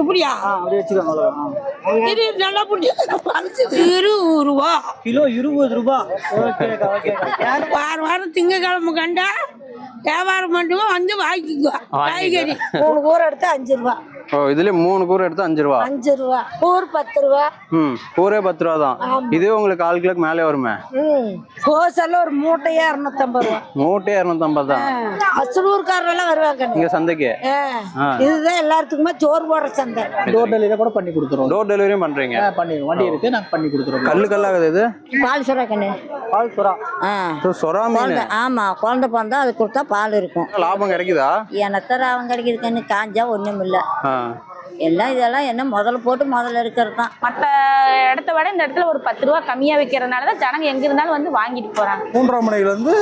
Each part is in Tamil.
இப்படியா அப்படியே வச்சுக்கோங்க. இது நல்லா இருபது ரூபா. கிலோ இருபது ரூபாய் ஓகேக்கா ஓகேக்கா வாரம் திங்கக்கிழமை கண்டா வியாபாரம் பண்ணுவோம் வந்து வாங்கிக்குவா காய்கறி. மூணு கூரை எடுத்து அஞ்சு ரூபா. ஓ இதுல மூணு கூரை எடுத்து அஞ்சு ரூபா? அஞ்சு ரூபா. கூறு பத்து ரூபா. ம் கூரே பத்து ரூபா தான். இதே உங்களுக்கு கால் கிலோக்கு மேலே வருமே? ம் கோசல்ல ஒரு மூட்டையா இரநூத்தம்பது ரூபா. மூட்டே இரநூத்தம்பது தான். அசலூர்காரெல்லாம் வருவாங்க இங்க சந்தைக்கு? இதுதான் எல்லாத்துக்குமே சோறு போடுற சந்தை. டோர் டெலிவரி கூட பண்ணி கொடுத்துருவோம். டோர் டெலிவரியும் பண்றீங்க? பண்ணிடுவோம். வண்டி இருக்கு நாங்க பண்ணி கொடுத்துருவோம். கல்லு கல்லாகுது இது? பால் சொல்ற கண்ணு. பால் சுறா சொரா மீன். குழந்தை ஆமா குழந்தை பிறந்தா அது கொடுத்தா பால் இருக்கும். லாபம் கிடைக்குதா? எனத்தர அவங்க கிடைக்குது கண்ணு காஞ்சா ஒண்ணும் இல்ல ஆ எல்லாம் இதெல்லாம் என்ன முதல்ல போட்டு முதல்ல இருக்கிறது தான். மற்ற இடத்த விட இந்த இடத்துல ஒரு பத்து ரூபா கம்மியா விற்கிறதுனால தான் ஜனங்க எங்க இருந்தாலும் வந்து வாங்கிட்டு போறாங்க. மூன்றரை மணிலேருந்து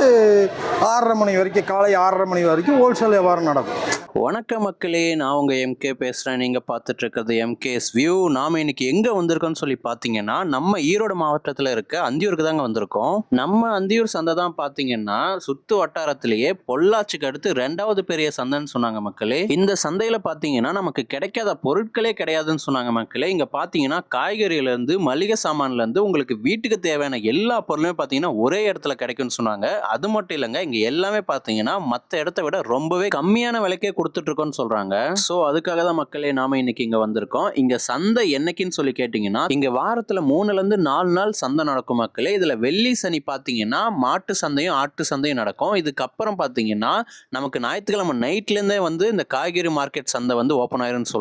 ஆறரை மணி வரைக்கும் காலை ஆறரை மணி வரைக்கும் ஹோல்சேல் வியாபாரம் நடக்கும். வணக்கம் மக்களே நான் உங்க எம்கே பேசுறேன். நீங்க பார்த்துட்டு இருக்கிறது எம்கேஸ் வியூ நாம இன்னைக்கு எங்க வந்திருக்கோம்னு சொல்லி பாத்தீங்கன்னா நம்ம ஈரோடு மாவட்டத்துல இருக்க அந்தியூருக்கு தாங்க வந்திருக்கோம். நம்ம அந்தியூர் சந்தை தான் பாத்தீங்கன்னா சுத்து வட்டாரத்திலேயே பொள்ளாச்சிக்கு அடுத்து ரெண்டாவது பெரிய சந்தைன்னு சொன்னாங்க மக்களே. இந்த சந்தையில பாத்தீங்கன்னா நமக்கு கிடைக்காத பொருட்களே கிடையாதுன்னு சொன்னாங்க மக்களே. இங்கே பார்த்தீங்கன்னா காய்கறியிலேருந்து மளிகை சாமான்லேருந்து உங்களுக்கு வீட்டுக்கு தேவையான எல்லா பொருளுமே பார்த்தீங்கன்னா ஒரே இடத்துல கிடைக்கும்னு சொன்னாங்க. அது மட்டும் இல்லைங்க இங்கே எல்லாமே பார்த்தீங்கன்னா மற்ற இடத்த விட ரொம்பவே கம்மியான விலைக்கே கொடுத்துட்ருக்கோன்னு சொல்கிறாங்க ஸோ அதுக்காக தான் மக்களே நாம இன்னைக்கு இங்கே வந்திருக்கோம். இங்கே சந்தை என்னைக்குன்னு சொல்லி கேட்டிங்கன்னா இங்கே வாரத்தில் மூணுலேருந்து நாலு நாள் சந்தை நடக்கும் மக்களே. இதில் வெள்ளி சனி பார்த்தீங்கன்னா மாட்டு சந்தையும் ஆட்டு சந்தையும் நடக்கும். இதுக்கப்புறம் பார்த்தீங்கன்னா நமக்கு ஞாயிற்றுக்கிழமை நைட்லேருந்தே வந்து இந்த காய்கறி மார்க்கெட் சந்தை வந்து ஓப்பன் ஆயிரும்னு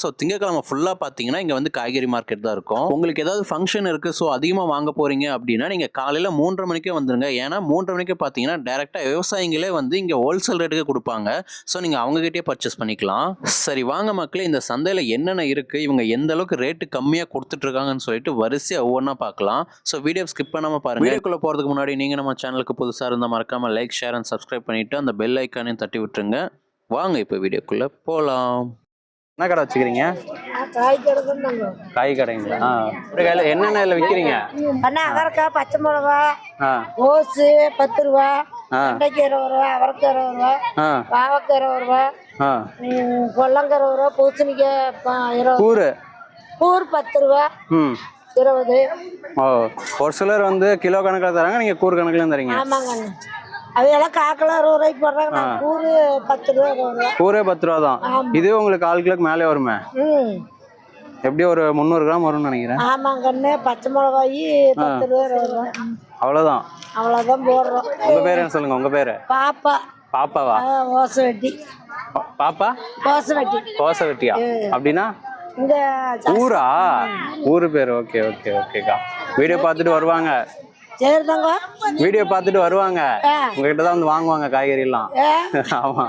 ஸோ திங்கக்கிழமை ஃபுல்லாக பார்த்தீங்கன்னா இங்கே வந்து காய்கறி மார்க்கெட் தான் இருக்கும். உங்களுக்கு ஏதாவது ஃபங்க்ஷன் இருக்குது ஸோ அதிகமாக வாங்க போகிறீங்க அப்படின்னா நீங்கள் காலையில் மூன்றரை மணிக்கே வந்துருங்க. ஏன்னா மூன்றரை மணிக்கு பார்த்தீங்கன்னா டேரெக்டாக விவசாயிகளே வந்து இங்கே ஹோல்சேல் ரேட்டுக்கு கொடுப்பாங்க. ஸோ நீங்கள் அவங்ககிட்டே பர்ச்சேஸ் பண்ணிக்கலாம். சரி வாங்க மக்களே இந்த சந்தையில் என்னென்ன இருக்குது இவங்க எந்த அளவுக்கு ரேட்டு கம்மியாக கொடுத்துட்ருக்காங்கன்னு சொல்லிட்டு வரிசையாக ஒவ்வொன்றா பார்க்கலாம் ஸோ வீடியோ ஸ்கிப் பண்ணாமல் பாருங்க. வீடியோக்குள்ளே போகிறதுக்கு முன்னாடி நீங்கள் நம்ம சேனலுக்கு புதுசாக இருந்தால் மறக்காமல் லைக் ஷேர் அண்ட் சப்ஸ்கிரைப் பண்ணிவிட்டு அந்த பெல் ஐக்கானையும் தட்டி விட்டுருங்க. வாங்க இப்போ வீடியோக்குள்ளே போகலாம் என்ன கடை வச்சுக்கிறீங்க? காய் கடைங்களா? கையில் என்னென்ன இதில் விற்கிறீங்க? அண்ணா அவரைக்காய் பச்சை மிளகா கோஸு பத்து ரூபா ஆ. வெண்டைக்கு இருபது ரூபா அவரைக்காய் இருபது ரூபா பாவக்காய் இருபது ரூபா கொல்லங்காய் இருபது ரூபா பூசணிக்காய் இருபது. கூறு? கூறு பத்து ரூபா இருபது. ஓ ஒரு சிலர் வந்து கிலோ கணக்கில் தராங்க நீங்கள் கூறு கணக்குலையும் தரீங்க. ஆமாங்க. அவையெல்லாம் காக்கில் அறுபது ரூபாய்க்கு போடுறாங்க. நான் கூறு பத்து ரூபா கூரே பத்து ரூபா தான். இதே உங்களுக்கு கால் கிலோக்கு மேலே வருமே? எப்படி ஒரு முந்நூறு கிராம் வரும்னு நினைக்கிறேன்? ஆமாங்க அண்ணே பச்சை மிளகாய் பத்து ரூபா இருபது ரூபா. அவ்வளோதான். அவ்வளோதான் போடுறோம். உங்கள் பேர் என்ன சொல்லுங்கள் உங்கள் பேர்? பாப்பா. பாப்பாவா? ஓசை வெட்டி பாப்பா? ஓசை வெட்டி கோசை வெட்டியா அப்படின்னா ஊரா? ஊரு பேர். ஓகே ஓகே ஓகேக்கா. வீடியோ பார்த்துட்டு வருவாங்க. சரிதாங்க வீடியோ பார்த்துட்டு வருவாங்க. உங்ககிட்ட தான் வந்து வாங்குவாங்க காய்கறி எல்லாம் ஆமா.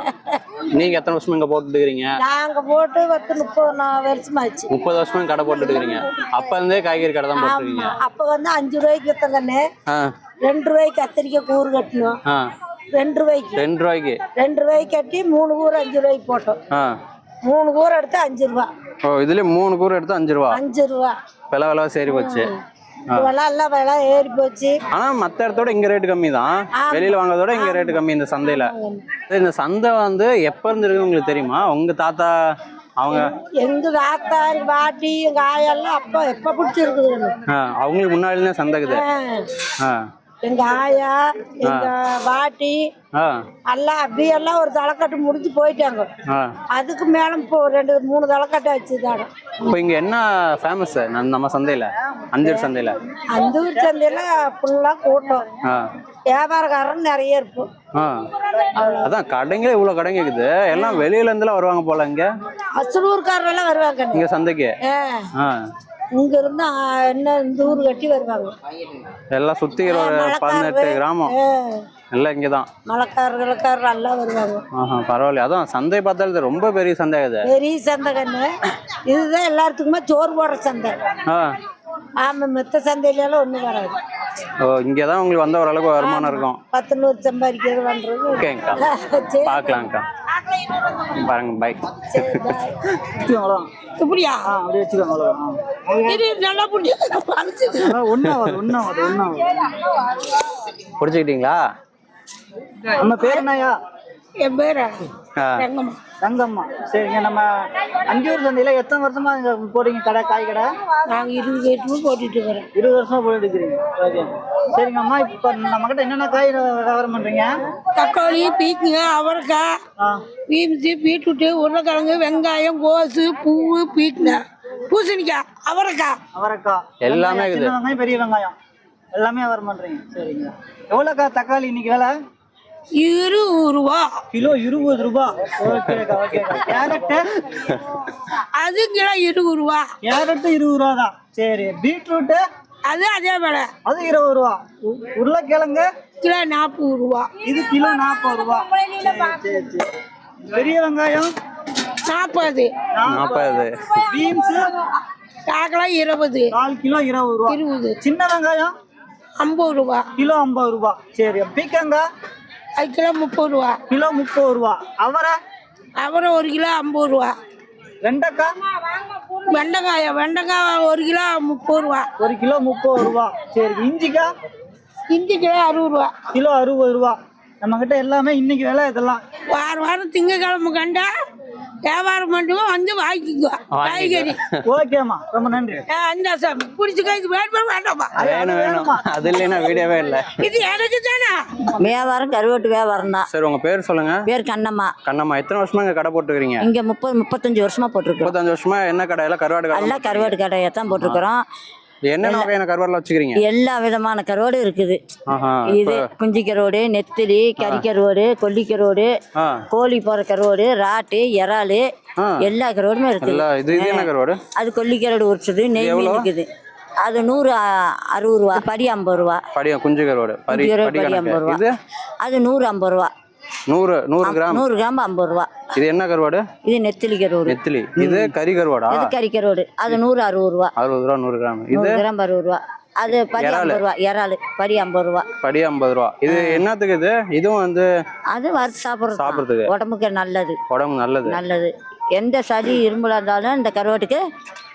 நீங்க எத்தனை வருஷமா இங்க போட்டுட்டு இருக்கிறீங்க? நாங்க போட்டு பத்து முப்பது நா- வருஷமாச்சு. முப்பது வருஷமா கடை போட்டுட்டு இருக்கிறீங்க. அப்ப இருந்தே காய்கறி கடை தான் போட்டுருக்கீங்க அப்ப வந்து அஞ்சு ரூபாய்க்கு வித்தங்கண்ணே ஆ. ரெண்டு ரூபாய்க்கு கத்திரிக்காய் கூறு கட்டணும் ரெண்டு ரூபாய்க்கு. ரெண்டு ரூபாய்க்கு. ரெண்டு ரூபாய்க்கு கட்டி மூணு கூறு அஞ்சு ரூபாய்க்கு போட்டோம். மூணு கூறு எடுத்து அஞ்சு ரூபா. ஓ இதுல மூணு கூறு எடுத்து அஞ்சு ரூபா. அஞ்சு ரூபா. விலை விலை சரி போச்சு. இப்பெல்லாம் எல்லாம் விலை ஏறி போச்சு. ஆனா மத்த இடத்தோட இங்க ரேட்டு கம்மி தான் வெளியில வாங்குறதோட இங்க ரேட்டு கம்மி இந்த சந்தையில. இந்த சந்தை வந்து எப்ப இருந்து இருக்கு உங்களுக்கு தெரியுமா? உங்க தாத்தா அவங்க எங்க தாத்தா எங்க பாட்டி எங்க ஆயெல்லாம் அப்பா எப்ப பிடிச்சிருக்குது அவங்களுக்கு முன்னாடி இருந்தே சந்தைக்குது எங்க ஆயா எங்க பாட்டி எல்லாம் அப்படியெல்லாம் ஒரு தலைக்கட்டு முடிஞ்சு போயிட்டாங்க. அதுக்கு மேல இப்போ ரெண்டு மூணு தலைக்கட்டை வச்சுதாங்க. இப்போ இங்க என்ன ஃபேமஸ் நம்ம சந்தையில? அஞ்சூர் சந்தையில? அந்த ஊர் சந்தையில ஃபுல்லா கூட்டம். வியாபாரக்காரன் நிறைய இருப்போம் ஆ. அதான் கடைங்களே இவ்வளோ கடைங்க இருக்குது. எல்லாம் வெளியில இருந்துலாம் வருவாங்க போல இங்க. அசலூர்காரெல்லாம் வருவாங்க. இங்க சந்தைக்கு? ஆ, ஆ இங்க இருந்து ஆ, என்ன இந்த ஊர் கட்டி வருவாங்க. எல்லாம் சுத்தி ஒரு பதினெட்டு கிராமம். எல்லாம் இங்கே தான் மலைக்காரர் கிழக்காரர் எல்லாம் வருவாங்க. ஆஹா பரவாயில்ல அதான் சந்தை பார்த்தாலும் இது ரொம்ப பெரிய சந்தை இது. பெரிய சந்தை கண்ணு. இதுதான் எல்லாத்துக்குமே சோறு போடுற சந்தை. ஆ. ஆமா மித்த சந்தையில எல்லாம் ஒண்ணும் வராது. ஓ இங்கே தான் உங்களுக்கு வந்த ஓரளவுக்கு வருமானம் இருக்கும். பத்து நூறு சம்பாதிக்கிறது பண்றது. ஓகேங்கக்கா. பார்க்கலாங்க்கா பாருங்க பை அவ்வளோதான் இப்படியா ஆ அப்படியே வச்சுக்கோங்க அவ்வளோதான் இது நல்லா புண்ணியம் ஒன்றாவது ஒன்றாவது ஒன்றாவது பிடிச்சிக்கிட்டீங்களா நம்ம பேர் என்னய்யா? என் பேரா? ஆ. எங்கம்மா தங்கம்மா. சரிங்க நம்ம அந்தியூர் சந்தையில எத்தனை வருஷமா இங்க போடுறீங்க கடை காய் கடை? நாங்க இருபது எட்டு போட்டுட்டு இருக்கிறோம். இருபது வருஷமா போட்டுட்டு இருக்கிறீங்க. ஓகே. சரிங்க அம்மா இப்போ நம்ம கிட்ட என்னென்ன காய் வியாபாரம் பண்றீங்க? தக்காளி பீக்குங்க அவரைக்காய் பீன்ஸு பீட்ரூட்டு உருளைக்கிழங்கு வெங்காயம் கோஸு பூவு பீக்குங்க பூசணிக்காய் அவரைக்காய். அவரைக்காய். எல்லாமே பெரிய வெங்காயம். எல்லாமே வியாபாரம் பண்றீங்க. சரிங்க. எவ்வளோக்கா தக்காளி இன்னைக்கு விலை? இருபது ரூபா. கிலோ இருபது ரூபாய் ஓகேக்கா ஓகேக்கா கேரட்டு? அது கிலோ இருபது ரூபா. கேரட்டு இருபது ரூபா தான். சரி பீட்ரூட்டு? அது அதே விலை. அது இருபது ரூபா. உ- உருளைக்கிழங்கு? கிலோ நாற்பது ரூபா. இது கிலோ நாற்பது ரூபா. சரி சரி சரி. பெரிய வெங்காயம்? நாற்பது. நாற்பது. பீன்ஸு? காக்கெல்லாம் இருபது. கால் கிலோ இருபது ரூபா. இருபது. சின்ன வெங்காயம்? ஐம்பது ரூபா. கிலோ ஐம்பது ரூபா. சரி பீக்கங்காய்? அது கிலோ முப்பது ரூபா. கிலோ முப்பது ரூபா. அவரை? அப்புறம் ஒரு கிலோ ஐம்பது ரூபா. வெண்டைக்காய் வெண்டைக்காய் வெண்டைக்காய் ஒரு கிலோ முப்பது ரூபா. ஒரு கிலோ முப்பது ரூபா. சரி இஞ்சிக்காய் இஞ்சி கிலோ அறுபது ரூபா. கிலோ அறுபது ரூபா. நம்ம கிட்ட எல்லாமே இன்னைக்கு விலை இதெல்லாம். வாரம் வாரம் திங்கக்கிழமை கண்டா வியாபாரம் பண்ணுவோம் வந்து வாங்கிக்கோ. காய்கறி. ஓகேம்மா ரொம்ப நன்றி. அந்த சாமி பிடிச்சிக்கோ இது வேணுமா வேண்டாமா? வேணும் வேணும் அது இல்லைன்னா வீடியோவே இல்லை. இது எனக்கு தானே? வியாபாரம் கருவாட்டு வியாபாரம் தான். சரி உங்க பேர் சொல்லுங்க. பேர் கண்ணம்மா. கண்ணம்மா எத்தனை வருஷமா இங்க கடை போட்டுக்கிறீங்க இங்க முப்பது முப்பத்தஞ்சு வருஷமா போட்டிருக்கோம் முப்பத்தஞ்சு வருஷமா என்ன கடை எல்லாம் கருவாடு கடை எல்லாம் கருவாட்டு கடையை தான் போட்டிருக்கிறோம். என்னென்ன வகையான கருவாடுலாம் வச்சுக்கிறீங்க? எல்லா விதமான கருவாடு இருக்குது. இது குஞ்சு கருவாடு நெத்திலி கறி கருவாடு கொல்லி கருவாடு கோழி போற கருவாடு ராட்டு இறாலு. எல்லா கருவாடுமே இருக்குது. அது கொல்லி கருவாடு உரிச்சது நெய் இருக்குது. அது நூறு அறுபது ரூபா படி ஐம்பது ரூபா. படி குஞ்சு கருவாடு. படி ஐம்பது ரூபா. அது நூறு ஐம்பது ரூபா. நூறு நூறு கிராம். நூறு கிராம் ஐம்பது ரூபா. இது என்ன கருவாடு? இது நெத்திலி கருவாடு. நெத்திலி. இது கறி கருவாடா? இது கறி கருவாடு. அது நூறு அறுபது ரூபா. அறுபது ரூபா நூறு கிராம். இது? கிராம் அறுபது ரூபா. அது படி. ஐம்பது ரூபா. இறாலு. படி ஐம்பது ரூபா. படி ஐம்பது ரூபா. இது என்னத்துக்கு இது? இதுவும் வந்து அது வறுத்து சாப்பிட்றது சாப்பிட்றதுக்கு. உடம்புக்கு நல்லது. உடம்பு நல்லது. நல்லது. எந்த சளி இரும்பலா இருந்தாலும் இந்த கருவாட்டுக்கு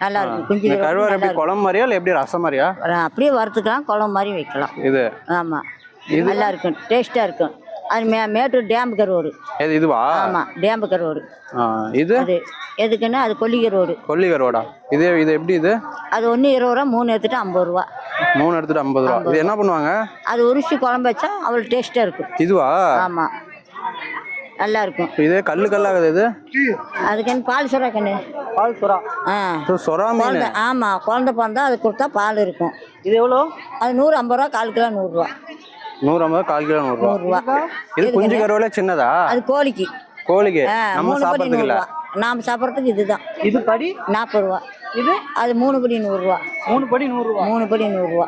நல்லா இருக்கும். குஞ்சு கருவாடு எப்படி குழம்பு மாதிரியா இல்லை எப்படி ரசம் மாதிரியா? அப்படியே வறுத்துக்கலாம் குழம்பு மாதிரி வைக்கலாம். இது. ஆமாம் நல்லா இருக்கும். டேஸ்ட்டாக இருக்கும். அது மே மேட்டூர் டேம்பு கருவாடு இது இதுவா? ஆமாம் டேம்பு கருவாடு ஆ, இது? அது எதுக்குன்னா அது கொல்லி கருவாடு கொல்லி கருவாடா இது இது எப்படி இது? அது ஒன்று இருபது ரூபா மூணு எடுத்துட்டு ஐம்பது ரூபா. மூணு எடுத்துட்டு ஐம்பது ரூபா. இது என்ன பண்ணுவாங்க? அது உரிச்சு குழம்பு வச்சா அவ்வளோ டேஸ்ட்டாக இருக்கும். இதுவா? ஆமாம் நல்லா இருக்கும். இது கல்லு கல்லாகுது இது? அதுக்குன்னு பால் சொல்கிறா கண்ணு? பால் சுறா. ஆ. மீன்? குழந்தை ஆமாம் குழந்தை பிறந்தா அது கொடுத்தா பால் இருக்கும். இது எவ்வளோ? அது நூறு ஐம்பது ரூபா கால் கிலோ நூறுரூவா நூறு ஐம்பது கால் கிலோ நூறுரூவா இது குஞ்சு கருவாலே சின்னதா? அது கோழிக்கு. கோழிக்கு. ஆ நம்ம மூணு படி சாப்பிட்றதுக்கு இல்ல. நூறுரூவா நாம் சாப்பிட்றதுக்கு இதுதான். இது படி? நாற்பது ரூபா இது? அது மூணு படி நூறுரூவா மூணு படி நூறுரூவா மூணு படி நூறுரூவா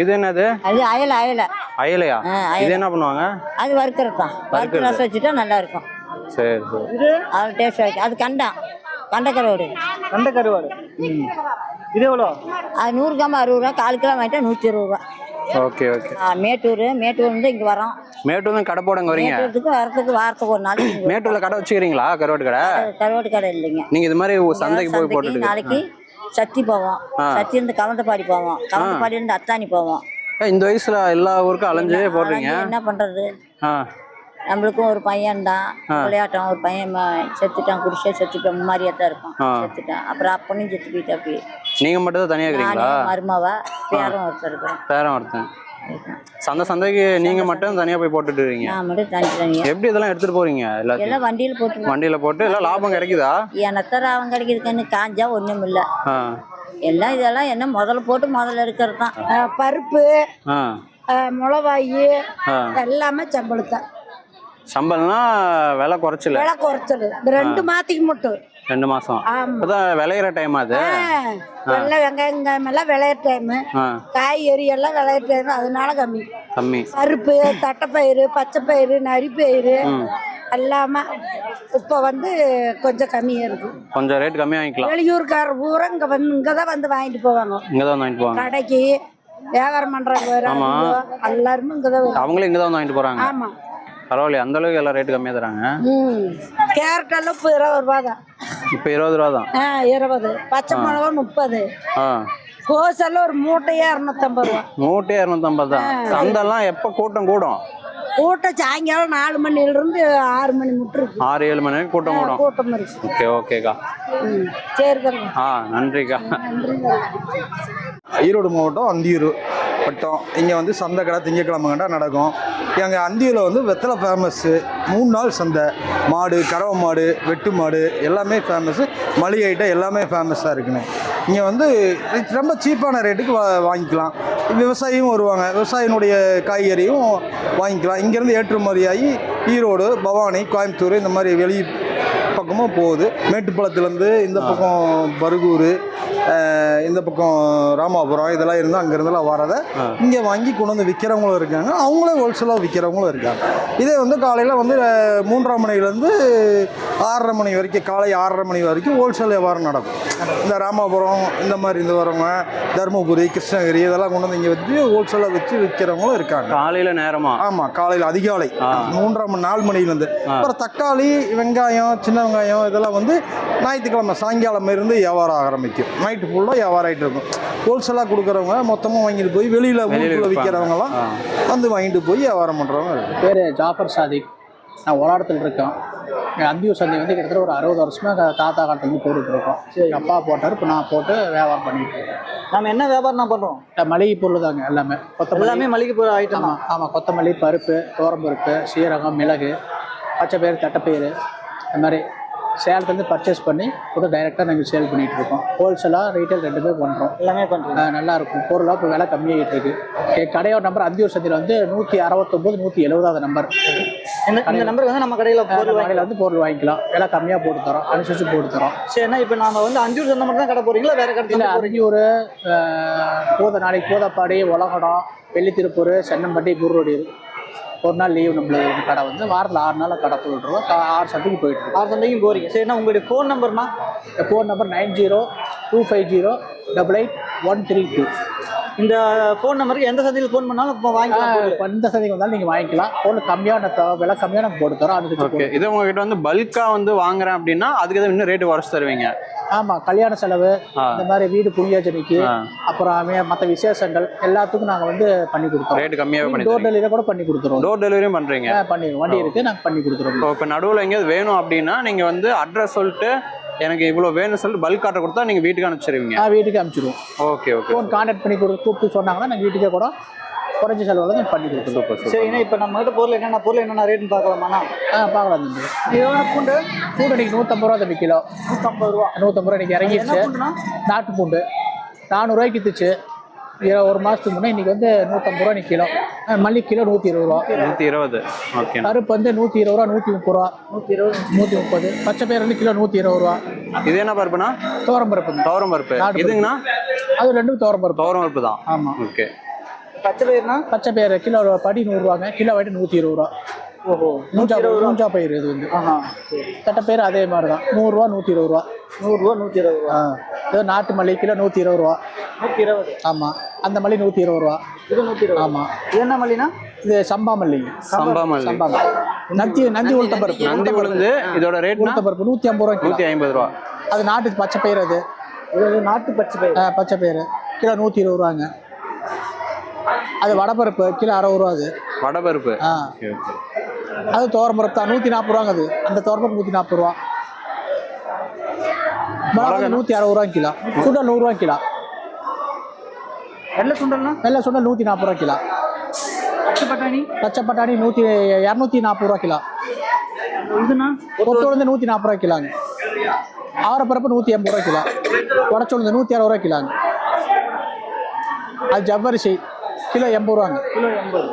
இது என்னது? அது அயலை அயலை. அயலையா? ஆ, அயலை. இது என்ன பண்ணுவாங்க? அது வறுக்கிறது தான் வறுத்து ரசம் வச்சுட்டா நல்லா இருக்கும் சரி சரி. இது? அது டேஸ்ட் வைக்கும் அது கண்டான் கண்டக்கரோடு கண்ட கருவாடு. ம். இது எவ்வளோ? அது நூறு கிராம் அறுபது ரூபா. கால் கிலோ வாங்கிட்டா நூற்றி இருபது ரூபா. Okay okay. மேட்டூர். மேட்டூர் வந்து இங்கே வரோம். மேட்டூர் கடை போடுங்க வரீங்க? மேட்டூருக்கு வரத்துக்கு வாரத்துக்கு ஒரு நாளைக்கு மேட்டூர்ல கடை வச்சுக்கிறீங்களா கருவாட்டு கடை. கருவாட்டு கடை இல்லைங்க. நீங்க இது மாதிரி சந்தைக்கு போய் போட்டுட்டு நாளைக்கு சத்தி போவோம். சத்தி இருந்து கவந்தப்பாடி போவோம். கவந்தப்பாடி இருந்து அத்தானி போவோம். இந்த வயசுல எல்லா ஊருக்கும் அலைஞ்சே போடுறீங்க. என்ன பண்றது? நம்மளுக்கும் ஒரு பையன் தான். விளையாட்டம் ஒரு பையன் செத்துட்டான் குடிச்சே செத்துட்டான் மாதிரியே தான் இருக்கும் ஆ. செத்துட்டான். அப்புறம் அப்பனும் செத்து போயிட்டா அப்படி. நீங்க மட்டும் தான் தனியா நானே இருக்கிறீங்களா மருமவா பேரும் ஒருத்தர் இருக்கிறேன். பேரன் ஒருத்தன். சந்தை சந்தைக்கு நீங்க மட்டும் தனியா போய் போட்டுட்டு இருக்கீங்க? நான் மட்டும் தனி தனியா. எப்படி இதெல்லாம் எடுத்துட்டு போறீங்க எல்லாத்தையும்? எல்லாம் வண்டியில் போட்டு வண்டியில போட்டு எல்லாம் லாபம் கிடைக்குதா? எனத்தர அவங்க கிடைக்குதுக்கன்னு காஞ்சா ஒன்றும் இல்லை. எல்லாம் இதெல்லாம் என்ன முதல்ல போட்டு முதல்ல இருக்கிறது தான். பருப்பு ஆ. எல்லாமே சம்பளத்தான் சம்பளம்னா விலை குறைச்சல விலை குறைச்சல் இந்த ரெண்டு மாத்திக்கு மட்டும். ரெண்டு மாசம். இப்பதான் விளையிற டைம் அது. வெள்ளை வெங்காயம் வெங்காயம் எல்லாம் விளையிற டைமு காய்கறி எல்லாம் விளையிற டைம் அதனால கம்மி. கம்மி. பருப்பு தட்டைப்பயிறு பச்சைப்பயிறு நரிப்பயிறு எல்லாமே இப்போ வந்து கொஞ்சம் கம்மியாக இருக்கு. கொஞ்சம் ரேட் கம்மியா வாங்கிக்கலாம். வெளியூர்கார பூரா இங்கே வந்து இங்கே தான் வந்து வாங்கிட்டு போவாங்க. இங்க தான் வாங்கிட்டு போவாங்க. கடைக்கு வியாபாரம் பண்ணுறவங்க ஆமா. எல்லாருமே இங்கே தான் அவங்களும் இங்க தான் வாங்கிட்டு போறாங்க. ஆமாம் பரவாயில்லையே அந்த அளவுக்கு எல்லாம் ரேட் கம்மியா தராங்க. கேரட் எல்லாம் இப்போ இருபது ரூபா தான். இப்போ இருபது ரூபா தான்? ஆ இருபது. பச்சை மிளகா முப்பது. ஆ. கோஸ் எல்லாம் ஒரு மூட்டையே இரநூத்தம்பது ரூபா. மூட்டே இரநூத்தம்பது தான். சந்தெல்லாம் எப்போ கூட்டம் கூடும்? கூட்டம் சாயங்காலம் நாலு மணில இருந்து ஆறு மணி இருக்கு. ஆறு ஏழு மணி வரைக்கும் கூட்டம் ஓடும் கூட்டம் இருக்கு. ஓகே ஓகேக்கா. ம், சரி தங்க ஆ நன்றிக்கா. ஈரோடு மாவட்டம் அந்தியூர். வட்டம் இங்கே வந்து சந்தை கடை திங்கக்கிழமை கண்டா நடக்கும். எங்கள் அந்தியூரில் வந்து வெத்தலை ஃபேமஸ்ஸு மூணு நாள் சந்தை. மாடு கறவை மாடு வெட்டு மாடு எல்லாமே ஃபேமஸ்ஸு மளிகை ஐட்டம் எல்லாமே ஃபேமஸாக இருக்குண்ணே இங்கே வந்து ரொம்ப சீப்பான ரேட்டுக்கு வா வாங்கிக்கலாம். விவசாயியும் வருவாங்க. விவசாயினுடைய காய்கறியும் வாங்கிக்கலாம். இங்கேருந்து ஏற்றுமதியாகி ஈரோடு பவானி கோயம்புத்தூர் இந்த மாதிரி வெளி பக்கமும் போகுது. மேட்டுப்பாளத்துலேருந்து இந்த பக்கம் பருகூர் இந்த பக்கம் ராமாபுரம் இதெல்லாம் இருந்து அங்கேருந்துலாம் வரதை இங்கே வாங்கி கொண்டு வந்து விற்கிறவங்களும் இருக்காங்க. அவங்களே ஹோல்சேலாக விற்கிறவங்களும் இருக்காங்க. இதே வந்து காலையில் வந்து அஹ், மூன்றரை மணிலேருந்து ஆறரை மணி வரைக்கும் காலை ஆறரை மணி வரைக்கும் ஹோல்சேல் வியாபாரம் நடக்கும். இந்த ராமாபுரம் இந்த மாதிரி இந்த வரவங்க தருமபுரி கிருஷ்ணகிரி இதெல்லாம் கொண்டு வந்து இங்கே வச்சு ஹோல்சேலாக வச்சு விற்கிறவங்களும் இருக்காங்க. காலையில நேரமா? ஆமாம் காலையில் அதிகாலை. மணி நாலு மணிலேருந்து அப்புறம் தக்காளி வெங்காயம் சின்ன வெங்காயம் இதெல்லாம் வந்து ஞாயிற்றுக்கிழமை சாயங்காலம் இருந்து வியாபாரம் ஆரம்பிக்கும். நைட்டு ஃபுல்லாக வியாபாரம் ஆகிட்டு இருக்கும். ஹோல்சேலாக கொடுக்குறவங்க மொத்தமாக வாங்கிட்டு போய் வெளியில் ஊருக்குள்ள ஆ. வந்து வாங்கிட்டு போய் வியாபாரம் பண்ணுறவங்க இருக்கு பேர் ஜாஃபர் சாதிக். நான் ஒலாடத்தில் இருக்கேன். என் அந்தியூர் சந்தை வந்து கிட்டத்தட்ட ஒரு அறுபது வருஷமா க- தாத்தா காலத்துலேருந்து போட்டுட்டு இருக்கோம். எங்கள் அப்பா போட்டார் இப்போ நான் போட்டு வியாபாரம் பண்ணிட்டு இருக்கேன். நம்ம என்ன வியாபாரம் பண்ணுறோம் இந்த மளிகை பொருள் தாங்க எல்லாமே. கொத்தமல்லி. எல்லாமே மளிகை பொருள் ஐட்டம் ஆமாம் கொத்தமல்லி பருப்பு துவரம்பருப்பு சீரகம் மிளகு பச்சைப்பயிறு தட்டைப்பயிறு இந்த மாதிரி சேலத்துலேருந்து பர்ச்சேஸ் பண்ணி கூட டைரெக்டாக நாங்கள் சேல் பண்ணிகிட்டு இருக்கோம் ஹோல்சேலாக ரீட்டைல் ரெண்டுமே பண்ணுறோம் எல்லாமே பண்ணுறோம் நல்லா இருக்கும் பொருளாக இப்போ விலை கம்மியாகிட்டு இருக்கு என் கடையோட நம்பர் அந்தியூர் சந்தையில் வந்து நூற்றி அறுபத்தொம்போது நூற்றி எழுபதாவது நம்பர் இந்த நம்பருக்கு வந்து நம்ம கடையில் பொருள் கடையில் வந்து பொருள் வாங்கிக்கலாம். விலை கம்மியாக போட்டு தரோம். அனுசரித்து போட்டு தரோம். சரிண்ணா இப்போ நாம வந்து அஞ்சூர் சந்தை மட்டும் தான் கடை போறீங்களா? வேற கடை இல்லை அந்தியூர் பூத நாளைக்கு பூதப்பாடி உலகடம் வெள்ளித்திருப்பூர் சென்னம்பட்டி குருரோடி ஒரு நாள் லீவ் நம்மளுக்கு கடை வந்து வாரத்தில் ஆறு நாள் கடை போட்டுருவோம் ஆறு சந்தைக்கு போயிட்டு ஆறு சந்தைக்கும் போறீங்க. சரிண்ணா உங்களுடைய phone நம்பர்னா phone number nine zero two five zero double eight one three two இந்த ஃபோன் நம்பருக்கு எந்த சந்தையில் ஃபோன் பண்ணாலும் இப்போ வாங்கிக்கலாம். எந்த சந்தைக்கு வந்தாலும் நீங்கள் வாங்கிக்கலாம். பொருள் கம்மியான விலை கம்மியாக நாங்கள் போட்டு தரோம். ஓகே அதுக்கு இது உங்ககிட்ட வந்து பல்கா வந்து வாங்குறேன் அப்படின்னா அதுக்கு எதாவது இன்னும் ரேட்டு குறைச்சு தருவீங்க. ஆமாம் கல்யாண செலவு. இந்த மாதிரி வீடு புண்ணியாச்சனைக்கு ஆ. அப்புறம் மற்ற விசேஷங்கள் எல்லாத்துக்கும் நாங்கள் வந்து பண்ணி கொடுத்தோம் ரேட்டு கம்மியாவே பண்ணி டோர் டெலிவரி கூட பண்ணி கொடுத்துருவோம் டோர் டெலிவரியும் பண்றீங்க. பண்ணிடுவோம். வண்டி இருக்கு நாங்கள் பண்ணி கொடுத்துருவோம் இப்போ இப்போ நடுவில் எங்கேயாவது வேணும் அப்படின்னா நீங்க வந்து அட்ரஸ் சொல்லிட்டு எனக்கு இவ்வளோ வேணும்னு சொல்லிட்டு பல்க் ஆர்டர் கொடுத்தா நீங்க வீட்டுக்கு அனுப்பிச்சிருவீங்க. நான் வீட்டுக்கு அனுப்பிச்சிடுவோம் ஓகே ஓகே ஃபோன் கான்டாக்ட் பண்ணி கொடு கூப்பிட்டு சொன்னாங்கன்னா நாங்கள் வீட்டுக்கே கூட குறைஞ்ச செலவில் பண்ணி கொடுத்துருவோம் சரிண்ணா இப்போ நம்ம கிட்ட பொருள் என்னென்ன பொருள் என்னென்ன ரேட்னு பார்க்கலாமாண்ணா? ஆ பார்க்கலாம் தம்பி. எவ்வளோ பூண்டு? பூண்டு இன்னைக்கு நூற்றம்பது ரூபா தம்பி கிலோ. நூற்றம்பது ரூபா. நூற்றம்பது ரூபா இன்னைக்கு என்ன இறங்கிடுச்சு நாட்டு பூண்டு. நானூறுரூவாய்க்கு வித்துச்சு. ஒரு மாதத்துக்கு முன்னே இன்னைக்கு வந்து நூற்றம்பது ரூபா இன்னைக்கு கிலோ. மல்லி கிலோ நூற்றி இருபது ரூபா. நூற்றி இருபது. ஓகே. பருப்பு வந்து நூற்றி இருபது ரூபா நூற்றி முப்பது ரூபா. நூற்றி இருபது நூற்றி முப்பது. பச்சை பயிர் வந்து கிலோ நூற்றி இருபது ரூபா. இது என்ன பருப்புனா துவரம் பருப்புங்க. துவரம் பருப்பு. இதுங்கண்ணா? அது ரெண்டும் துவரம் பருப்பு. துவரம் பருப்பு தான். ஆமாம் ஓகே. பச்சை பயிர்னா பச்சை பயிர் கிலோ படி நூறுரூவாங்க. கிலோ வாட்டி நூற்றி இருபது ரூபா. ஓஹோ மூஞ்சா மூஞ்சா பயிர் இது வந்து தட்டைப்பயிர் அதே மாதிரி தான். நூறுரூவா நூற்றி இருபது ரூபா. நூறுரூவா நூற்றி இருபது ரூபா. இது நாட்டு மல்லி கிலோ நூற்றி இருபது ரூபா. நூற்றி இருபது. ஆமாம் அந்த மல்லி நூற்றி இருபது ரூபா. இது நூற்றி இருபது. ஆமாம் இது என்ன மல்லினா? இது சம்பா மல்லி. சம்பா மல்லி. சம்பா மல்லி. நந்தி நந்தி உளுத்த பருப்பு. நந்தி உளுந்து இதோட ரேட்னா உளுத்த பருப்பு நூற்றி ஐம்பது ரூபா நூற்றி ஐம்பது ரூபா. அது நாட்டு பச்சை பயிர் அது. இது வந்து நாட்டு பச்சை பயிர் ஆ, பச்சை பயிர் கிலோ நூற்றி இருபது ரூபாங்க. அது வடப்பருப்பு கிலோ அறுபது ரூபா அது. வடை பருப்பு. ஆ. Okay okay. அது துவரம்பருப்பு தான். நூற்றி நாற்பது ரூபாங்க அது. அந்த துவரம்பருப்பு நூற்றி நாற்பது ரூபா. மிளகா நூற்றி அறுபது ரூபா கிலோ. சுண்டல் நூறுரூவா கிலோ. வெள்ளை சுண்டல்னா? வெள்ளை சுண்டல் நூற்றி நாற்பது ரூபா கிலோ. பச்சை பட்டாணி? பச்சை பட்டாணி நூற்றி இரநூத்தி நாற்பது ரூபா கிலோ. இதுனா? கொத்து உளுந்து நூற்றி நாற்பது ரூபா கிலோங்க. ஆவரப்பருப்பு நூற்றி எண்பது ரூபா கிலோ. உடச்சு உளுந்து நூற்றி அறுபது ரூபா கிலோங்க. அது ஜவ்வரிசி. கிலோ எண்பது ரூபாங்க. கிலோ எண்பது.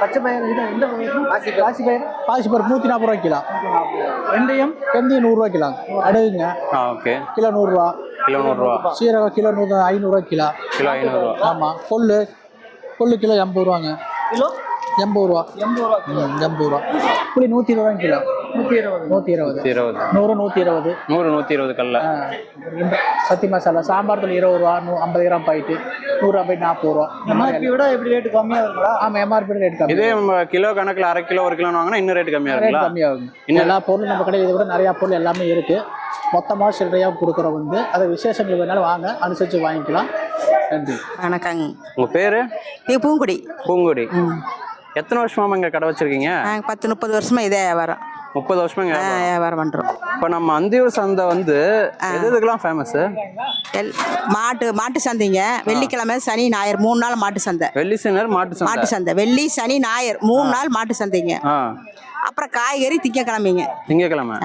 பச்சை பயிர் இது எந்த பாசி பாசி பயிர் பாசி பருப்பு நூற்றி நாற்பது ரூபா கிலோ. வெந்தயம் வெந்தயம் நூறுரூவா கிலோங்க அடுகுங்க. ஓகே. கிலோ நூறுரூவா கிலோ நூறுரூவா சீரகம் கிலோ நூறு ஐநூறுரூவா கிலோ. கிலோ ஐநூறுரூவா ஆமாம் கொள்ளு. கொள்ளு கிலோ எண்பது ரூபாங்க. கிலோ? எண்பது ரூபா. எண்பது ரூபா எண்பது ரூபா. புளி நூற்றி இருபது கிலோ. நூற்றி இருபது. நூற்றி இருபது. இருபது. நூறு நூற்றி இருபது. நூறு நூற்றி இருபது கல்ல. ஆ, ரெண்டு சத்தி மசாலா சாம்பார் தூள் இருபது ரூபா நூ ஐம்பது கிராம் பாயிட்டு நூறுரூவா போயிட்டு நாற்பது ரூபா. எம்ஆர்பி விட எப்படி ரேட்டு கம்மியாக இருக்குங்களா ஆமாம் எம்ஆர்பி ரேட் கம்மி இதே நம்ம கிலோ கணக்குல அரை கிலோ ஒரு கிலோ வாங்கினா இன்னும் ரேட் கம்மியா ரேட் கம்மியாகும் இன்னும் எல்லா பொருளும் நம்ம கடையில் இதை விட நிறையா பொருள் எல்லாமே இருக்குது மொத்தமாக சில்லறையாக கொடுக்குறோம் வந்து அது விசேஷங்கள் வேணாலும் வாங்க அனுசரித்து வாங்கிக்கலாம். நன்றி. வணக்கங்க. உங்க பேரு? இது பூங்குடி. பூங்குடி. எத்தனை வருஷமா இங்க கடை வச்சிருக்கீங்க? பத்து முப்பது வருஷமா இதே வியாபாரம். முப்பது வருஷமா இங்க ஆ, வியாபாரம் பண்ணுறோம் இப்போ நம்ம அந்தியூர் சந்தை வந்து எது எதுக்கெல்லாம் ஃபேமஸ் எல் மாட்டு மாட்டு சந்தைங்க. வெள்ளிக்கிழமை சனி ஞாயிறு மூணு நாள் மாட்டு சந்தை. வெள்ளி சின்னர் மாட்டு மாட்டு சந்தை. சந்தை. வெள்ளி சனி ஞாயிறு மூணு நாள் மாட்டு சந்தைங்க. அப்புறம் காய்கறி திங்கக்கிழமைங்க. திங்கக்கிழமை.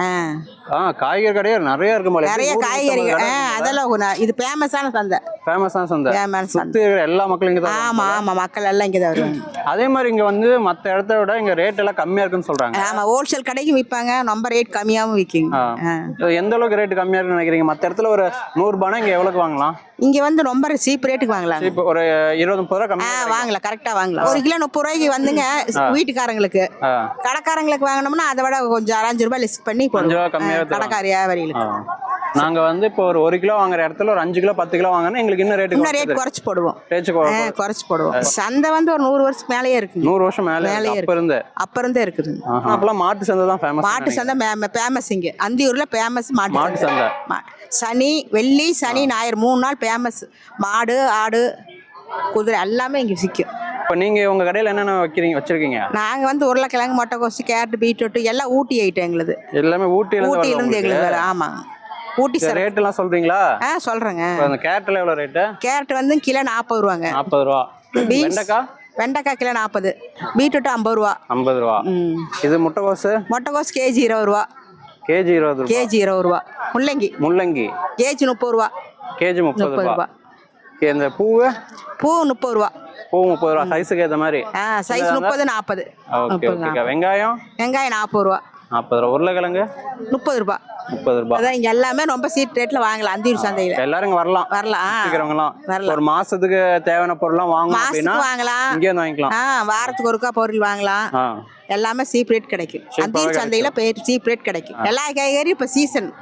ஆ காய்கறி கடையே நிறைய இருக்கு நிறைய காய்கறிகள். அதெல்லாம் இது ஃபேமஸான சந்தை. ஃபேமஸான சந்தை. சுத்தி இருக்கிற எல்லா மக்களும் இங்க தான் ஆமா ஆமா மக்கள் எல்லாம் இங்கே தான் வருவாங்க. அதே மாதிரி இங்க வந்து மத்த இடத்த விட இங்க ரேட் எல்லாம் கம்மியா இருக்குன்னு சொல்றாங்க. ஆமா ஹோல்சேல் கடைக்கு விற்பாங்க ரொம்ப ரேட் கம்மியாகவும் விற்கிங்க. எந்த அளவுக்கு ரேட் கம்மியா இருக்குன்னு நினைக்கிறீங்க? மத்த இடத்துல ஒரு நூறு ரூபாய்னா இங்க எவ்வளவுக்கு வாங்கலாம்? இங்கே வந்து ரொம்ப சீப் ரேட்டுக்கு வாங்கலாங்க. இப்போ ஒரு இருபது முப்பது ரூபா கிடைக்கும். வாங்கலாம் கரெக்டாக வாங்கலாம். ஒரு கிலோ முப்பது ரூபாய்க்கு வந்துங்க வீட்டுக்காரங்களுக்கு. கடைக்காரங்களுக்கு வாங்கினோம்னா அதை விட கொஞ்சம் அரைஞ்சு ரூபாய் லிஸ்ட் பண்ணி அஞ்சு ரூபா கடைக்கார வியாபாரிகளுக்கு. நாங்க வந்து இப்போ ஒரு ஒரு கிலோ வாங்குற இடத்துல ஒரு அஞ்சு கிலோ பத்து கிலோ வாங்கினா எங்களுக்கு இன்னும் ரேட்டு இன்னும் ரேட் குறைச்சு போடுவோம். ஆ, குறைச்சு போடுவோம். சந்தை வந்து ஒரு நூறு வருஷத்துக்கு மேலேயே இருக்குங்க. நூறு வருஷம் மேல மேலேயே அப்ப இருந்து. அப்ப இருந்தே இருக்குது. அப்பெல்லாம் மாட்டு சந்தை தான் ஃபேமஸ் மாட்டு சந்தை ஃபேமஸ் இங்க. அந்தியூர்ல ஃபேமஸ் மாட்டு மாட்டு சந்தை. சனி வெள்ளி சனி ஞாயிறு மூணு நாள் ஃபேமஸ் மாடு ஆடு குதிரை எல்லாமே இங்க சிக்கும் இப்போ நீங்க உங்க கடையில என்னென்ன வைக்கிறீங்க வச்சிருக்கீங்க? நாங்க வந்து உருளைக்கிழங்கு முட்டைக்கோசு கேரட் பீட்ரூட் எல்லாம் ஊட்டி ஐட்டம் எங்களுது. எல்லாமே ஊட்டியில ஊட்டியில இருந்து இருந்து எங்களுக்கு வரும். ஆமாங்க ஊட்டி சார் ரேட் எல்லாம் சொல்றீங்களா? ஆ சொல்றேங்க. இப்போ அந்த கேரட்ல எவ்வளவு ரேட்டு கேரட் வந்து கிலோ நாற்பது ரூபாங்க. நாற்பது ரூபா. பீன்ஸ் வெண்டைக்காய்? வெண்டைக்காய் கிலோ நாற்பது பீட்ரூட் ஐம்பது ரூபா. ஐம்பது ரூபா. ம். இது முட்டைக்கோசு முட்டைக்கோசு கேஜி இருபது ரூபா. கேஜி இருபது ரூபா. கேஜி இருபது ரூபா. முள்ளங்கி. முள்ளங்கி. கேஜி முப்பது ரூபா. கேஜி முப்பது முப்பது ரூபா. இந்த பூவு? பூ முப்பது ரூபா. பூ முப்பது ரூபா. சைஸுக்கு ஏற்ற மாதிரி. ஆ சைஸ் முப்பது நாற்பது ஓகே முப்பது ஓகே வெங்காயம்? வெங்காயம் நாற்பது ரூபா. நாற்பது ரூபா. உருளைக்கிழங்கு? முப்பது ரூபா. முப்பது ரூபா. அதான் இங்க எல்லாமே ரொம்ப சீட் ரேட்ல வாங்கலாம் அந்தியூர் சந்தையில. எல்லாரும் இங்க வரலாம். வரலாம் வரலாம். ஒரு மாசத்துக்கு தேவையான பொருள்லாம் வாங்கணும் அப்படின்னா வாங்கலாம். இங்கே வாங்கிக்கலாம். ஆ வாரத்துக்கு ஒருக்கா பொருள் வாங்கலாம். எல்லாமே சீப் ரேட் கிடைக்கும். அந்தியூர் சந்தையில சீப் ரேட் கிடைக்கும். எல்லா காய்கறியும் இப்ப சீசன்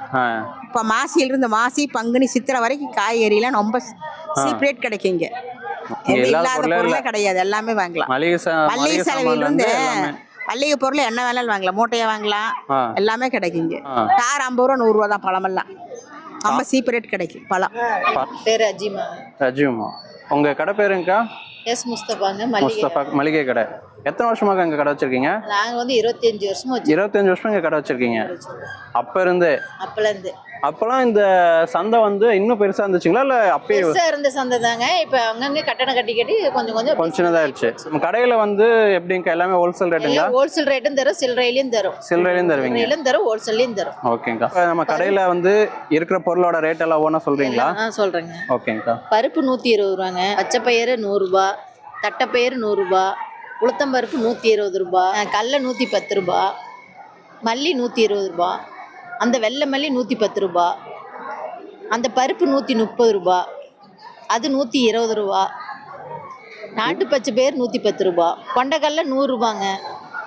இப்ப மாசியில இருந்து மாசி பங்குனி சித்திரை வரைக்கும் காய்கறிலாம் ரொம்ப சீப் ரேட் கிடைக்கும் இங்க. கிடையாது. எல்லாமே வாங்கலாம். மளிகை மளிகை செலவில் சாமான்ல இருந்து இருந்து எல்லாமே. மல்லிகை பொருள் என்ன வேணாலும் வாங்கலாம். மூட்டையை வாங்கலாம். எல்லாமே ஆ. கார் ஐம்பது ரூபா நூறு ரூபா தான் பழமெல்லாம். ரொம்ப சீப் ரேட் கிடைக்கும் பழம். பேர் அஜிமா. ரஜிமா உங்க கடை பேருங்கக்கா எஸ் முஸ்தபாங்க முஸ்தபா மளிகை கடை. எத்தனை வருஷமாக இங்க கடை வச்சிருக்கீங்க? நாங்க வந்து இருபத்தஞ்சு வருஷமா வச்சு இருபத்தஞ்சு வருஷம் இங்க கடை வச்சிருக்கீங்க. அப்ப இருந்து. அப்பலேருந்து அப்பெல்லாம் இந்த சந்தை வந்து இன்னும் பெருசா இருந்துச்சுங்களா? இல்ல அப்பயே பெருசா இருந்த சந்தை தாங்க. இப்ப அங்கங்க கட்டணம் கட்டி கட்டி கொஞ்சம் கொஞ்சம் கொஞ்சம் சின்னதாயிருச்சு. நம்ம கடையில வந்து எப்படிங்க? எல்லாமே ஹோல்சேல் ரேட்டுங்களா ஹோல்சேல் ரேட்டும் தரும் சில்லறையிலையும் தரும். சில்லறையிலும் தருவீங்க. தரும் ஹோல்சேல்லையும் தரும். இப்ப நம்ம கடையில வந்து இருக்கிற பொருளோட ரேட் எல்லாம் ஒன்றா சொல்றீங்களா? சொல்றேங்க. ஓகேங்கக்கா பருப்பு நூற்றி இருபது ரூபாங்க. பச்சைப்பயிறு நூறுரூபா தட்டைப்பயிறு நூறுரூபா உளுத்தம்பருப்பு நூற்றி இருபது ரூபா. கடல நூற்றி பத்து ரூபா. மல்லி நூற்றி இருபது ரூபா. அந்த வெள்ளை மல்லி நூற்றி பத்து ரூபா. அந்த பருப்பு நூற்றி முப்பது ரூபா. அது நூற்றி இருபது ரூபா. நாட்டு பச்சை பயிர் நூற்றி பத்து ரூபா. கொண்டைக்கடல நூறுரூபாங்க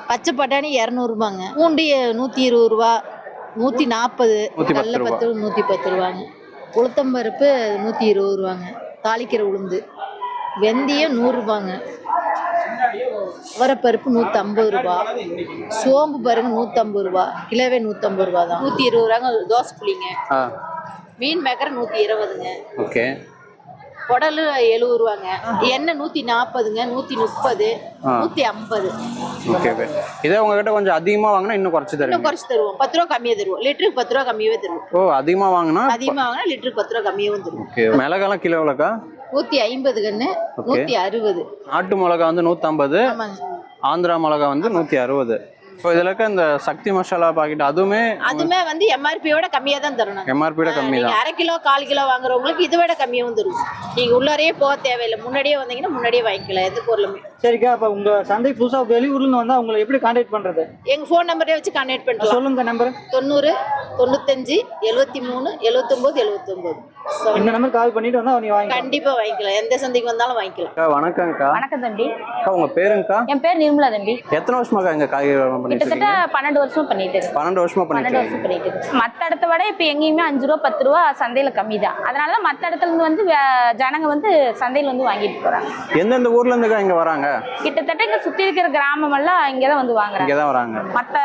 பச்சை பட்டாணி இரநூறுபாங்க பூண்டு நூற்றி இருபது ரூபா. நூற்றி நாற்பது கடல. பத்து நூற்றி பத்து ரூபாங்க. உளுத்தம்பருப்பு நூற்றி இருபது ரூபாங்க. தாளிக்கிற உளுந்து. வெந்தயம் நூறுரூபாங்க அவரைப்பருப்பு நூற்றம்பது ரூபா. சோம்பு பாருங்க நூற்றம்பது ரூபா. கிலோவே நூற்றம்பது ரூபா தான். நூற்றி இருபது ரூபாங்க தோசை புளிங்க. மீன் மேக்கர் நூற்றி இருபதுங்க. ஓகே. குடல் எழுபது ரூபாங்க. எண்ணெய் நூற்றி நாற்பதுங்க நூற்றி முப்பது. நூற்றி ஐம்பது. ஓகே இதே உங்ககிட்ட கொஞ்சம் அதிகமா வாங்கினா இன்னும் குறைச்சு இன்னும் தருவீங்க குறைச்சி தருவோம். பத்து ரூபா கம்மியாக தருவோம். லிட்டருக்கு பத்து ரூபா கம்மியாகவே தருவோம். ஓ அதிகமா வாங்கினா? அதிகமாக வாங்கினா லிட்டருக்கு பத்து ரூபா கம்மியாகவும் தருவோம். ஓகே மிளகாலாம் கிலோ எவ்வளோக்கா? நூற்றி ஐம்பது கன்று நூற்றி அறுபது. நாட்டு மிளகா வந்து நூற்றம்பது ஆந்திரா மிளகா வந்து நூற்றி அறுபது. இப்போ இதில் இருக்க இந்த சக்தி மசாலா பாக்கெட் அதுவுமே அதுமே வந்து எம்ஆர்பியோட கம்மியாக தான் தரும் நாங்க. எம்ஆர்பியோட கம்மி தான். அரை கிலோ கால் கிலோ வாங்குறவங்களுக்கு இதை விட கம்மியாகவும் தருவோம் நீங்க உள்ளாரையே போக தேவையில்லை. முன்னாடியே வந்தீங்கன்னா முன்னாடியே வாங்கிக்கலாம். எந்த பொருளுமே. சரிக்கா அப்ப உங்க சந்தை புதுசா வெளியூர்ல இருந்து வந்தா உங்களை எப்படி கான்டாக்ட் பண்றது? எங்க ஃபோன் நம்பரே வச்சு கான்டாக்ட் பண்ணலாம் சொல்லுங்க நம்பர் தொண்ணூறு தொண்ணூத்தஞ்சு எழுபத்தி மூணு எழுபத்தொம்போது எழுபத்தொம்போது இந்த நம்பர் கால் பண்ணிட்டு வந்தா நீங்க வாங்கி கண்டிப்பா வாங்கிக்கலாம். எந்த சந்தைக்கு வந்தாலும் வாங்கிக்கலாம். அக்கா வணக்கம்க்கா. வணக்கம் தம்பி. அக்கா உங்க பேருங்கக்கா? என் பேர் நிர்மலா தம்பி. எத்தனை வருஷமாக்கா இங்க காய்கறி வியாபாரம் பண்ணிட்டு கிட்டத்தட்ட பன்னெண்டு வருஷம் பண்ணிட்டு இருக்கேன் பன்னெண்டு வருஷமா பண்ணிட்டு வருஷம் பண்ணிட்டு இருக்கேன் மற்ற இடத்த விட இப்போ எங்கேயுமே அஞ்சு ரூபா பத்து ரூபா சந்தையில் கம்மி தான். அதனால தான் மற்ற இடத்துல இருந்து வந்து ஜனங்க வந்து சந்தையில் வந்து வாங்கிட்டு போகிறாங்க எந்தெந்த ஊர்ல இருந்துக்கா இங்க வராங்க? கிட்டத்தட்ட இங்க சுத்தி இருக்கிற கிராமம் எல்லாம் இங்கதான் வந்து வாங்குறாங்க. இங்கே தான் வராங்க. மத்த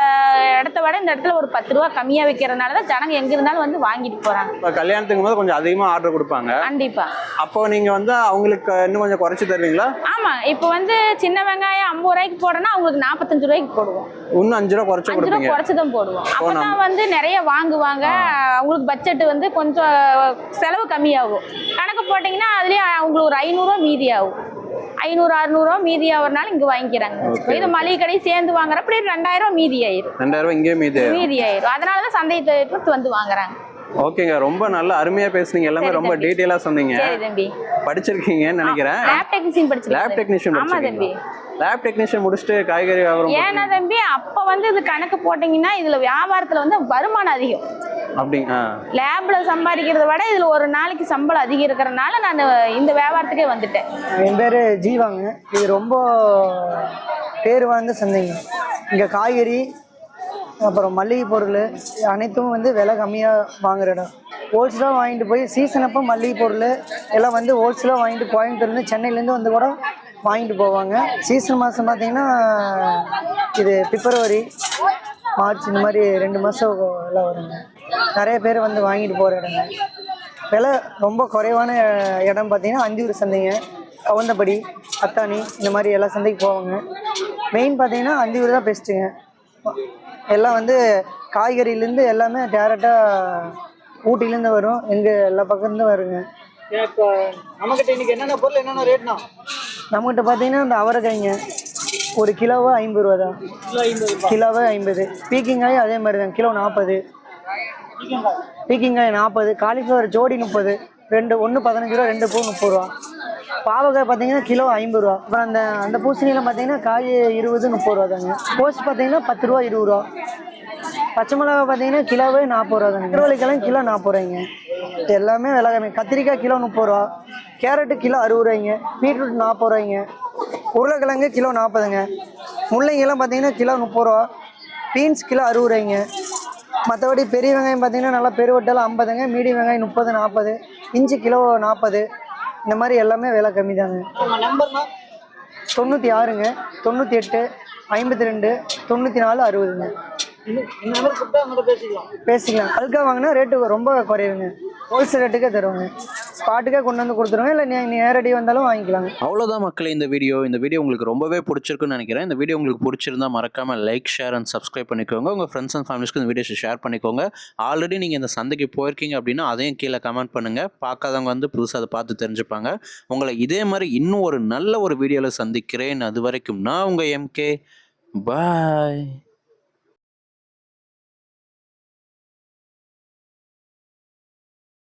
இடத்த விட இந்த இடத்துல ஒரு பத்து ரூபா கம்மியா விற்கிறனால தான் ஜனங்க எங்க இருந்தாலும் வந்து வாங்கிட்டு போறாங்க. கல்யாணத்துக்கு போது கொஞ்சம் அதிகமாக ஆர்டர் கொடுப்பாங்க. கண்டிப்பா. அப்போ நீங்கள் வந்து அவங்களுக்கு இன்னும் கொஞ்சம் குறைச்சி தருவீங்களா? ஆமா இப்போ வந்து சின்ன வெங்காயம் ஐம்பது ரூபாய்க்கு போடணும்னா அவங்களுக்கு நாற்பத்தஞ்சு ரூபாய்க்கு போடுவோம். இன்னும் அஞ்சு ரூபா குறைச்சி அஞ்சு ரூபா கொடுப்பீங்க. குறைச்சு தான் போடுவோம் அப்பதான் வந்து நிறைய வாங்குவாங்க. அவங்களுக்கு பட்ஜெட் வந்து கொஞ்சம் செலவு கம்மியாகும். கணக்கு போட்டீங்கன்னா அதுலயே அவங்களுக்கு ஒரு ஐநூறுரூவா மீதி ஆகும். ஐநூறு அறுநூறுவா மீதி ஆகுறனால இங்க வாங்கிக்கிறாங்க. இது மளிகை கடை சேர்ந்து வாங்குறப்ப அப்படியே ரெண்டாயிரம் மீதி ஆயிரும். ரெண்டாயிரம் ரூபாய் இங்கே மீது மீதி ஆயிரும். அதனாலதான் சந்தை தொழில்நுட்பத்து வந்து வாங்குறாங்க. ஓகேங்க ரொம்ப நல்ல அருமையாக பேசுனீங்க. எல்லாமே ரொம்ப. டீட்டெயிலாக சொன்னீங்க. சரி தம்பி. படிச்சிருக்கீங்கன்னு நினைக்கிறேன். லேப் டெக்னீஷியன் படிச்சிருக்கேன் லேப் டெக்னீஷியன் ஆமா தம்பி. லேப் டெக்னீஷியன் முடிச்சுட்டு காய்கறி வியாபாரம் ஏன்னா தம்பி அப்ப வந்து இது கணக்கு போட்டீங்கன்னா இதுல வியாபாரத்துல வந்து வருமானம் அதிகம். அப்படிங்க லேப்ல சம்பாதிக்கிறத விட இதுல ஒரு நாளைக்கு சம்பளம் அதிகம் இருக்கிறனால நான் இந்த வியாபாரத்துக்கே வந்துட்டேன். என் பேர் ஜீவாங்க. இது ரொம்ப பேர் வாய்ந்த சந்தைங்க. இங்கே காய்கறி அப்புறம் மளிகை பொருள் அனைத்தும் வந்து விலை கம்மியாக வாங்குற இடம். ஹோல்சேலாக வாங்கிட்டு போய் சீசன் அப்போ மளிகை பொருள் எல்லாம் வந்து ஹோல்சேலாக வாங்கிட்டு கோயம்புத்தூர்லேருந்து சென்னையிலேருந்து வந்து கூட வாங்கிட்டு போவாங்க. சீசன் மாதம் பார்த்திங்கன்னா இது பிப்ரவரி மார்ச் இந்த மாதிரி ரெண்டு மாதம் எல்லாம் வருங்க. நிறைய பேர் வந்து வாங்கிட்டு போகிற இடங்க. விலை ரொம்ப குறைவான இடம் பார்த்திங்கன்னா அந்தியூர் சந்தைங்க கவுந்தபடி அத்தானி இந்த மாதிரி எல்லா சந்தைக்கு போவாங்க. மெயின் பார்த்தீங்கன்னா அந்தியூர் தான் பெஸ்ட்டுங்க எல்லாம் வந்து காய்கறிலேருந்து எல்லாமே டேரெக்டாக ஊட்டிலேருந்து வரும். எங்கள் எல்லா பக்கத்துலேருந்து வருங்க. இப்போ நம்மகிட்ட இன்னைக்கு என்னென்ன பொருள் என்னென்ன ரேட்னா? நம்மகிட்ட பார்த்தீங்கன்னா இந்த அவரைக்காய்ங்க. ஒரு கிலோவா ஐம்பது ரூபா தான். கிலோவே ஐம்பது. பீக்கிங்காய் அதே மாதிரி தான். கிலோ நாற்பது பீக்கிங்காய். நாற்பது காலிஃப்ளவர் ஜோடி முப்பது. ரெண்டு ஒன்று பதினஞ்சு ரூபா ரெண்டு பூ முப்பது ரூபா. பாவக்காய் பார்த்தீங்கன்னா கிலோ ஐம்பது ரூபா. அப்புறம் அந்த அந்த பூசணியெல்லாம் பார்த்தீங்கன்னா காய் இருபது முப்பது ரூபா தாங்க. கோஸ் பார்த்தீங்கன்னா பத்து ரூபா இருபது ரூபா. பச்சை மிளகா பார்த்தீங்கன்னா கிலோவே நாற்பது ரூபா தாங்க. திருவள்ளிக்கெல்லாம் கிலோ நாற்பது ரூபாய்ங்க. எல்லாமே விலை கம்மி. கத்திரிக்காய் கிலோ முப்பது ரூபா. கேரட்டு கிலோ அறுபது ரூபாய்ங்க. பீட்ரூட் நாற்பது ரூபாய்ங்க. உருளைக்கிழங்கு கிலோ நாற்பதுங்க முள்ளங்கிலாம் பார்த்தீங்கன்னா கிலோ முப்பது ரூபா. பீன்ஸ் கிலோ அறுபது ரூபாய்ங்க. மற்றபடி பெரிய வெங்காயம் பார்த்தீங்கன்னா நல்லா பெருவட்டெல்லாம் ஐம்பதுங்க. மீடியம் வெங்காயம் முப்பது நாற்பது. இஞ்சி கிலோ நாற்பது. இந்த மாதிரி எல்லாமே விலை கம்மி தாங்க. தொண்ணூற்றி ஆறுங்க தொண்ணூற்றி எட்டு ஐம்பத்தி ரெண்டு தொண்ணூற்றி நாலு அறுபதுங்க. பேசிக்கலாம். அல்கா வாங்கினா ரேட்டு ரொம்ப குறைவுங்க. ஹோல்சேல் ரேட்டுக்கே தருவாங்க. ஸ்பாட்டுக்கே கொண்டு வந்து கொடுத்துருவோம் இல்லை நீ நேரடி வந்தாலும் வாங்கிக்கலாங்க. அவ்வளோதான் மக்களே இந்த வீடியோ இந்த வீடியோ உங்களுக்கு ரொம்பவே பிடிச்சிருக்குன்னு நினைக்கிறேன். இந்த வீடியோ உங்களுக்கு பிடிச்சிருந்தா மறக்காம லைக் ஷேர் அண்ட் சப்ஸ்கிரைப் பண்ணிக்கோங்க. உங்கள் ஃப்ரெண்ட்ஸ் அண்ட் ஃபேமிலிஸ்க்கு இந்த வீடியோஸை ஷேர் பண்ணிக்கோங்க. ஆல்ரெடி நீங்கள் இந்த சந்தைக்கு போயிருக்கீங்க அப்படின்னா அதையும் கீழே கமெண்ட் பண்ணுங்கள் பார்க்காதவங்க வந்து புதுசாக அதை பார்த்து தெரிஞ்சுப்பாங்க. உங்களை இதே மாதிரி இன்னும் ஒரு நல்ல ஒரு வீடியோவில் சந்திக்கிறேன். அது வரைக்கும் நான் உங்கள் எம்கே பாய்